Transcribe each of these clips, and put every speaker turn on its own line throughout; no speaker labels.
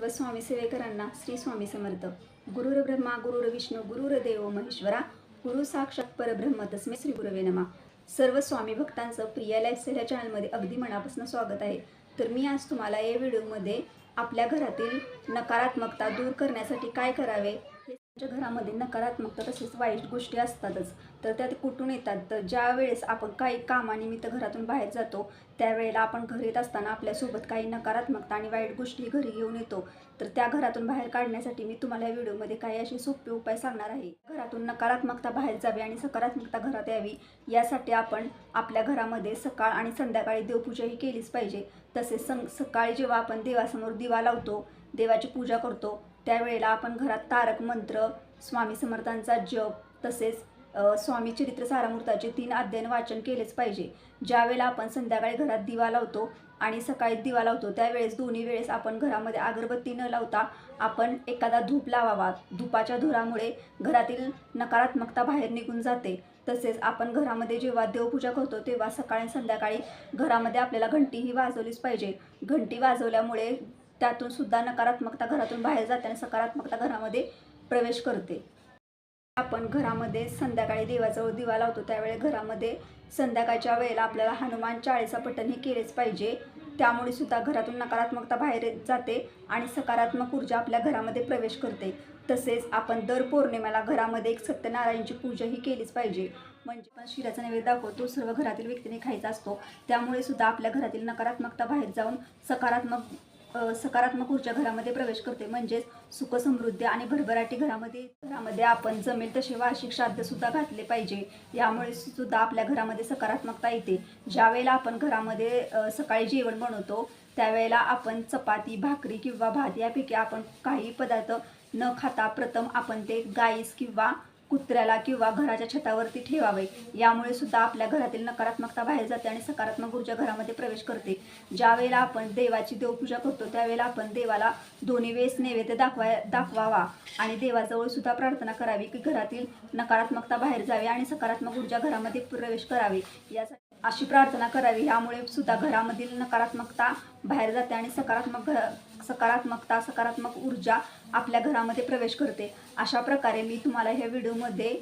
व स्वामी सेवेकरांना श्री स्वामी समर्थ. गुरुर ब्रह्मा गुरुर विष्णू गुरुर देव महेश्वरा गुरु साक्षात परब्रह्म तस्मे श्री गुरुवे नमा. सर्व स्वामी भक्तांचं प्रिया लाईफस्टाईल या चॅनलमध्ये अगदी मनापासून स्वागत आहे. तर मी आज तुम्हाला या व्हिडिओमध्ये आपल्या घरातील नकारात्मकता दूर करण्यासाठी काय करावे तुमच्या घरामध्ये नकारात्मकता तसेच वाईट गोष्टी असतातच. तर त्या कुठून येतात? तर ज्या वेळेस आपण काही कामानिमित्त घरातून बाहेर जातो त्यावेळेला आपण घरी येत असताना आपल्यासोबत काही नकारात्मकता आणि वाईट गोष्टी घरी घेऊन येतो. तर त्या घरातून बाहेर काढण्यासाठी मी तुम्हाला या व्हिडिओमध्ये काही असे सोपे उपाय सांगणार आहे. घरातून नकारात्मकता बाहेर जावी आणि सकारात्मकता घरात यावी यासाठी आपण आपल्या घरामध्ये सकाळ आणि संध्याकाळी देवपूजा ही केलीच पाहिजे. तसेच सं सकाळी जेव्हा आपण देवासमोर दिवा लावतो देवाची पूजा करतो त्यावेळेला आपण घरात तारक मंत्र स्वामी समर्थांचा जप तसेच स्वामी चरित्र सारामृताचे तीन अध्ययन वाचन केलेच पाहिजे. ज्यावेळेला आपण संध्याकाळी घरात दिवा लावतो आणि सकाळी दिवा लावतो त्यावेळेस दोन्ही वेळेस आपण घरामध्ये अगरबत्ती न लावता आपण एखादा धूप लावावा. धुपाच्या धुरामुळे घरातील नकारात्मकता बाहेर निघून जाते. तसेच आपण घरामध्ये जेव्हा देवपूजा करतो तेव्हा सकाळी संध्याकाळी घरामध्ये आपल्याला घंटी ही वाजवलीच पाहिजे. घंटी वाजवल्यामुळे त्यातून सुद्धा नकारात्मकता घरातून बाहेर जाते आणि सकारात्मकता घरामध्ये प्रवेश करते. आपण घरामध्ये संध्याकाळी देवाजवळ दिवा लावतो त्यावेळी घरामध्ये संध्याकाळच्या वेळेला आपल्याला हनुमान चाळीसा पठण हे केलेच पाहिजे. त्यामुळे सुद्धा घरातून नकारात्मकता बाहेर जाते आणि सकारात्मक ऊर्जा आपल्या घरामध्ये प्रवेश करते. तसेच आपण दर पौर्णिमेला घरामध्ये एक सत्यनारायणची पूजा ही केलीच पाहिजे. म्हणजे पण शिराचा नैवेद्य दाखवतो सर्व घरातील व्यक्तीने खायचा असतो. त्यामुळे सुद्धा आपल्या घरातील नकारात्मकता बाहेर जाऊन सकारात्मक सकारात्मक ऊर्जा घरामध्ये प्रवेश करते. म्हणजेच सुख समृद्धी आणि भरभराटी घरामध्ये घरामध्ये आपण जमेल तसे वार्षिक श्राद्ध सुद्धा घातले पाहिजे. यामुळे सुद्धा आपल्या घरामध्ये सकारात्मकता येते. ज्यावेळेला आपण घरामध्ये सकाळी जेवण बनवतो त्यावेळेला आपण चपाती भाकरी किंवा भात यापैकी आपण काही पदार्थ न खाता प्रथम आपण ते गाईस किंवा कुत्र्याला किंवा घराच्या छतावरती ठेवावे. यामुळे सुद्धा आपल्या घरातील नकारात्मकता बाहेर जाते आणि सकारात्मक ऊर्जा घरामध्ये प्रवेश करते. ज्यावेळेला आपण देवाची देवपूजा करतो त्यावेळेला आपण देवाला दोन्ही वेळेस नैवेद्य दाखवा दाखवावा. आणि देवाजवळ सुद्धा प्रार्थना करावी की घरातील नकारात्मकता बाहेर जावी आणि सकारात्मक ऊर्जा घरामध्ये प्रवेश करावी. यासाठी अशी प्रार्थना करावी. यामुळे सुद्धा घरामधील नकारात्मकता बाहेर जाते आणि सकारात्मक घ सकारात्मकता सकारात्मक ऊर्जा आपल्या घरामध्ये प्रवेश करते. अशा प्रकारे मी तुम्हाला ह्या व्हिडिओमध्ये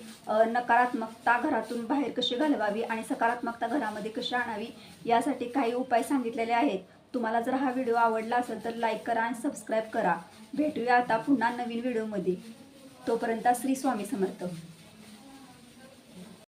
नकारात्मकता घरातून बाहेर कशी घालवावी आणि सकारात्मकता घरामध्ये कशी आणावी यासाठी काही उपाय सांगितलेले आहेत. तुम्हाला जर हा व्हिडिओ आवडला असेल तर लाईक करा आणि सबस्क्राईब करा. भेटूया आता पुन्हा नवीन व्हिडिओमध्ये. तोपर्यंत श्री स्वामी समर्थ.